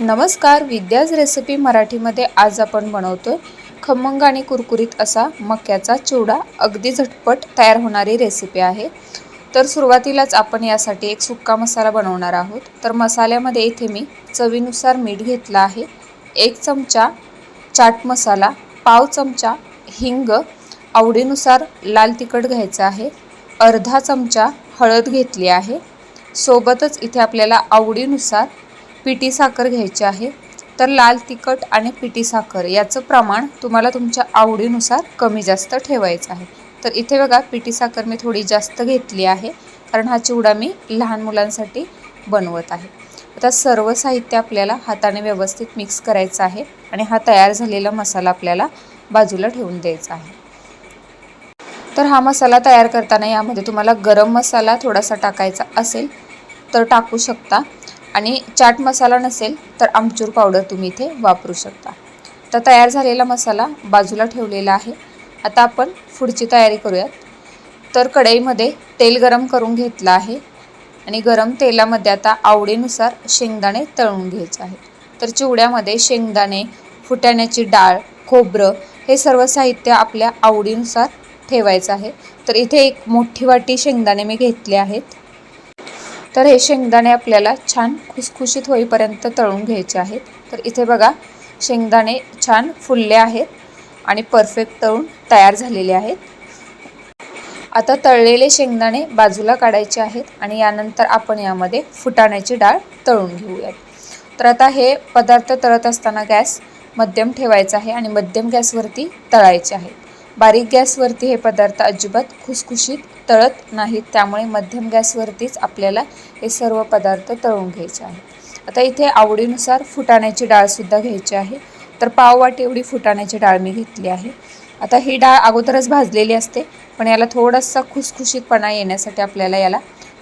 नमस्कार विद्याज रेसिपी मराठीमध्ये आज आपण बनवतोय. खमंग आणि कुरकुरीत असा मक्याचा चिवडा अगदी झटपट तयार होणारी रेसिपी आहे. तर सुरुवातीलाच आपण यासाठी एक सुक्का मसाला बनवणार आहोत. तर मसाल्यामध्ये इथे मी चवीनुसार मीठ घेतलं आहे. एक चमचा चाट मसाला पाव चमचा हिंग आवडीनुसार लाल तिखट घ्यायचं आहे. अर्धा चमचा हळद घेतली आहे. सोबतच इथे आपल्याला आवडीनुसार पिठी साखर घ्यायची आहे. तर लाल तिखट आणि पिठी साखर याचं प्रमाण तुम्हाला तुमच्या आवडीनुसार कमी जास्त ठेवायचं आहे. तर इथे बघा पिठी साखर मी थोडी जास्त घेतली आहे कारण हा चिवडा मी लहान मुलांसाठी बनवत आहे. आता सर्व साहित्य आपल्याला हाताने व्यवस्थित मिक्स करायचं आहे आणि हा तयार झालेला मसाला आपल्याला बाजूला ठेवून द्यायचा आहे. तर हा मसाला तयार करताना यामध्ये तुम्हाला गरम मसाला थोडासा टाकायचा असेल तर टाकू शकता. आणि चाट मसाला नसेल तर आमचूर पावडर तुम्ही इथे वापरू शकता. तर तयार झालेला मसाला बाजूला ठेवलेला आहे. आता आपण पुढची तयारी करूयात. तर कढईमध्ये तेल गरम करून घेतलं आहे आणि गरम तेलामध्ये आता आवडीनुसार शेंगदाणे तळून घ्यायचे आहेत. तर चिवड्यामध्ये शेंगदाणे फुटाण्याची डाळ खोबरं हे सर्व साहित्य आपल्या आवडीनुसार ठेवायचं आहे. तर इथे एक मोठी वाटी शेंगदाणे मी घेतले आहेत. तर हे शेंगदाणे आपल्याला छान खुसखुशीत होईपर्यंत तळून घ्यायचे आहेत. तर इथे बघा शेंगदाणे छान फुलले आहेत आणि परफेक्ट तळून तयार झालेले आहेत. आता तळलेले शेंगदाणे बाजूला काढायचे आहेत आणि यानंतर आपण यामध्ये फुटाण्याची डाळ तळून घेऊयात. तर आता हे पदार्थ तळत असताना गॅस मध्यम ठेवायचा आहे आणि मध्यम गॅसवरती तळायचे आहे. बारीक गॅसवरती हे पदार्थ अजिबात खुसखुशीत तळत नाहीत त्यामुळे मध्यम गॅसवरतीच आपल्याला हे सर्व पदार्थ तळून घ्यायचे आहेत. आता इथे आवडीनुसार फुटाण्याची डाळसुद्धा घ्यायची आहे. तर पाववाट एवढी फुटाण्याची डाळ मी घेतली आहे. आता ही डाळ अगोदरच भाजलेली असते पण याला थोडासा खुसखुशीतपणा येण्यासाठी आपल्याला याला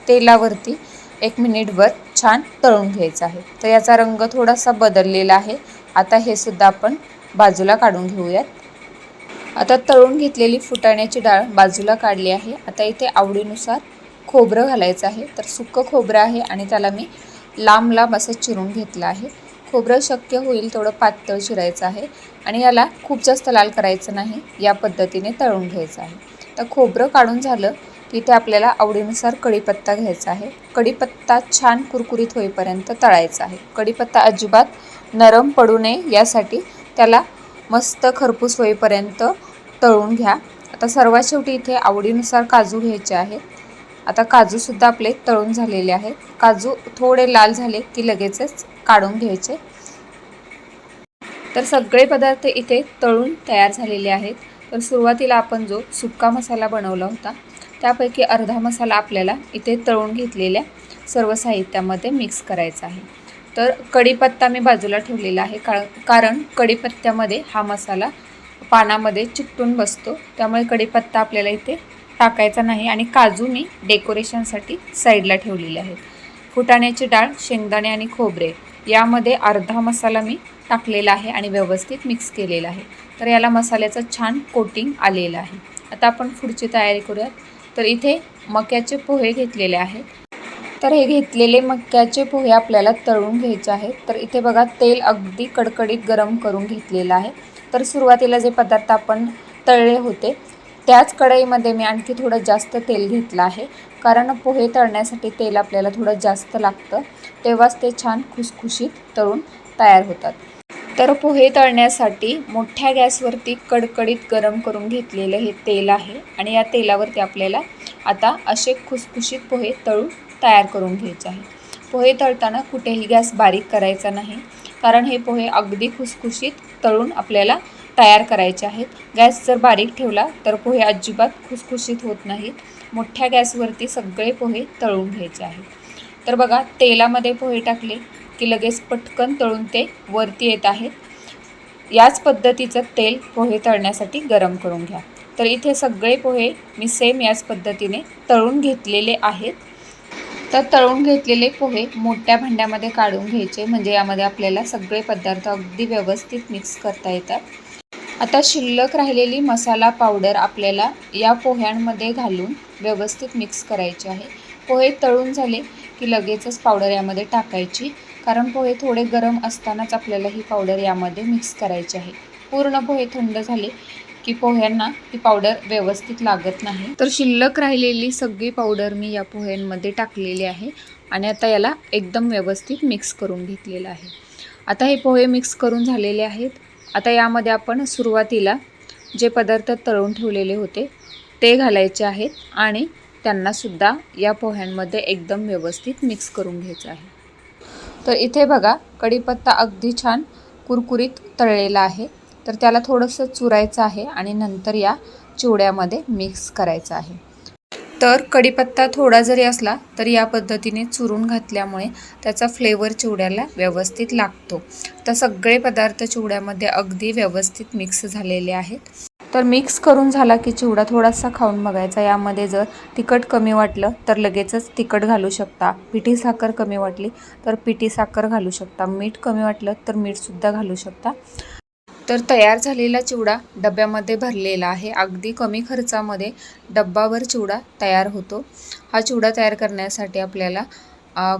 तेलावरती एक मिनिटभर छान तळून घ्यायचं आहे. तर याचा रंग थोडासा बदललेला आहे. आता हे सुद्धा आपण बाजूला काढून घेऊयात. आता तळून घेतलेली फुटाण्याची डाळ बाजूला काढली आहे. आता इथे आवडीनुसार खोबरं घालायचं आहे. तर सुक्कं खोबरं आहे आणि त्याला मी लांब लांब असं चिरून घेतलं आहे. खोबरं शक्य होईल तेवढं पातळ चिरायचं आहे आणि याला खूप जास्त लाल करायचं नाही. या पद्धतीने तळून घ्यायचं आहे. तर खोबरं काढून झालं की ते आपल्याला आवडीनुसार कढीपत्ता घ्यायचा आहे. कढीपत्ता छान कुरकुरीत होईपर्यंत तळायचा आहे. कढीपत्ता अजिबात नरम पडू नये यासाठी त्याला मस्त खरपूस होईपर्यंत तळून घ्या. आता सर्वात शेवटी इथे आवडीनुसार काजू घ्यायचे आहेत. आता काजूसुद्धा आपले तळून झालेले आहेत. काजू थोडे लाल झाले की लगेचच काढून घ्यायचे. तर सगळे पदार्थ इथे तळून तयार झालेले आहेत. तर सुरुवातीला आपण जो सुक्का मसाला बनवला होता त्यापैकी अर्धा मसाला आपल्याला इथे तळून घेतलेल्या सर्व साहित्यामध्ये मिक्स करायचा आहे. तर कढीपत्ता मी बाजूला ठेवलेला आहे का कारण कढीपत्त्यामध्ये हा मसाला पानामध्ये चिकटून बसतो. त्यामुळे कढीपत्ता आपल्याला इथे टाकायचा नाही आणि काजू मी डेकोरेशनसाठी साईडला ठेवलेले आहेत. फुटाण्याची डाळ शेंगदाणे आणि खोबरे यामध्ये अर्धा मसाला मी टाकलेला आहे आणि व्यवस्थित मिक्स केलेला आहे. तर याला मसाल्याचं छान कोटिंग आलेलं आहे. आता आपण पुढची तयारी करूयात. तर इथे मक्याचे पोहे घेतलेले आहेत. तर हे घेतलेले मक्याचे पोहे आपल्याला तळून घ्यायचे आहेत. तर इथे बघा तेल अगदी कडकडीत गरम करून घेतलेलं आहे. तर सुरुवातीला जे पदार्थ आपण तळले होते त्याच कढईमध्ये मी आणखी थोडं जास्त तेल घेतलं आहे. कारण पोहे तळण्यासाठी तेल आपल्याला थोडं जास्त लागतं तेव्हाच ते छान खुसखुशीत तळून तयार होतात. तर पोहे तळण्यासाठी मोठ्या गॅसवरती कडकडीत गरम करून घेतलेलं हे तेल आहे. आणि या तेलावरती आपल्याला आता असे खुसखुशीत पोहे तळून तयार करून घ्यायचे आहे. पोहे तळताना कुठेही गॅस बारीक करायचा नाही. कारण हे पोहे अगदी खुसखुशीत तळून आपल्याला तयार करायचे आहेत. गॅस जर बारीक ठेवला तर पोहे अजिबात खुसखुशीत होत नाहीत. मोठ्या गॅसवरती सगळे पोहे तळून घ्यायचे आहेत. तर बघा तेलामध्ये पोहे टाकले की लगेच पटकन तळून ते वरती येत आहेत. याच पद्धतीचं तेल पोहे तळण्यासाठी गरम करून घ्या. तर इथे सगळे पोहे मी सेम याच पद्धतीने तळून घेतलेले आहेत. तर तळून घेतलेले पोहे मोठ्या भांड्यामध्ये काढून घ्यायचे. म्हणजे यामध्ये आपल्याला सगळे पदार्थ अगदी व्यवस्थित मिक्स करता येतात. आता शिल्लक राहिलेली मसाला पावडर आपल्याला या पोह्यांमध्ये घालून व्यवस्थित मिक्स करायचे आहे. पोहे तळून झाले की लगेचच पावडर यामध्ये टाकायची. कारण पोहे थोडे गरम असतानाच आपल्याला ही पावडर यामध्ये मिक्स करायची आहे. पूर्ण पोहे थंड झाले की पोह्यांना ती पावडर व्यवस्थित लागत नाही. तर शिल्लक राहिलेली सगळी पावडर मी या पोह्यांमध्ये टाकलेली आहे आणि आता याला एकदम व्यवस्थित मिक्स करून घेतलेलं आहे. आता हे पोहे मिक्स करून झालेले आहेत. आता यामध्ये आपण सुरुवातीला जे पदार्थ तळून ठेवलेले होते ते घालायचे आहेत आणि त्यांनासुद्धा या पोह्यांमध्ये एकदम व्यवस्थित मिक्स करून घ्यायचं आहे. तर इथे बघा कढीपत्ता अगदी छान कुरकुरीत तळलेला आहे. तर त्याला थोडंसं चुरायचं आहे आणि नंतर या चिवड्यामध्ये मिक्स करायचं आहे. तर कढीपत्ता थोडा जरी असला तरी या पद्धतीने चुरून घातल्यामुळे त्याचा फ्लेवर चिवड्याला व्यवस्थित लागतो. तर सगळे पदार्थ चिवड्यामध्ये अगदी व्यवस्थित मिक्स झालेले आहेत. तर मिक्स करून झाला की चिवडा थोडासा खाऊन बघायचा. यामध्ये जर तिखट कमी वाटलं तर लगेचच तिखट घालू शकता. पिठी साखर कमी वाटली तर पिठी साखर घालू शकता. मीठ कमी वाटलं तर मीठसुद्धा घालू शकता. तर तयार झालेला चिवडा डब्यामध्ये भरलेला आहे. अगदी कमी खर्चामध्ये डब्बावर चिवडा तयार होतो. हा चिवडा तयार करण्यासाठी आपल्याला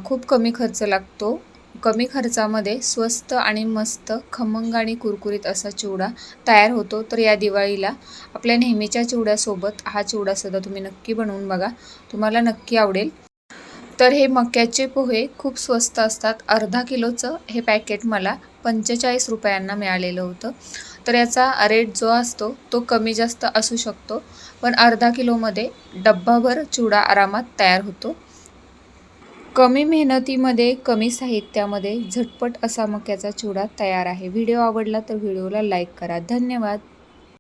खूप कमी खर्च लागतो. कमी खर्चामध्ये स्वस्त आणि मस्त खमंग आणि कुरकुरीत असा चिवडा तयार होतो. तर या दिवाळीला आपल्या नेहमीच्या चिवड्यासोबत हा चिवडासुद्धा तुम्ही नक्की बनवून बघा. तुम्हाला नक्की आवडेल. तर हे मक्याचे पोहे खूप स्वस्त असतात. अर्धा किलोचं हे पॅकेट मला पंचेचाळीस रुपयांना मिळालेलं होतं. तर याचा रेट जो असतो तो कमी जास्त असू शकतो. पण अर्धा किलोमध्ये डब्बाभर चुडा आरामात तयार होतो. कमी मेहनतीमध्ये कमी साहित्यामध्ये झटपट असा मक्याचा चुडा तयार आहे. व्हिडिओ आवडला तर व्हिडिओला लाईक करा. धन्यवाद.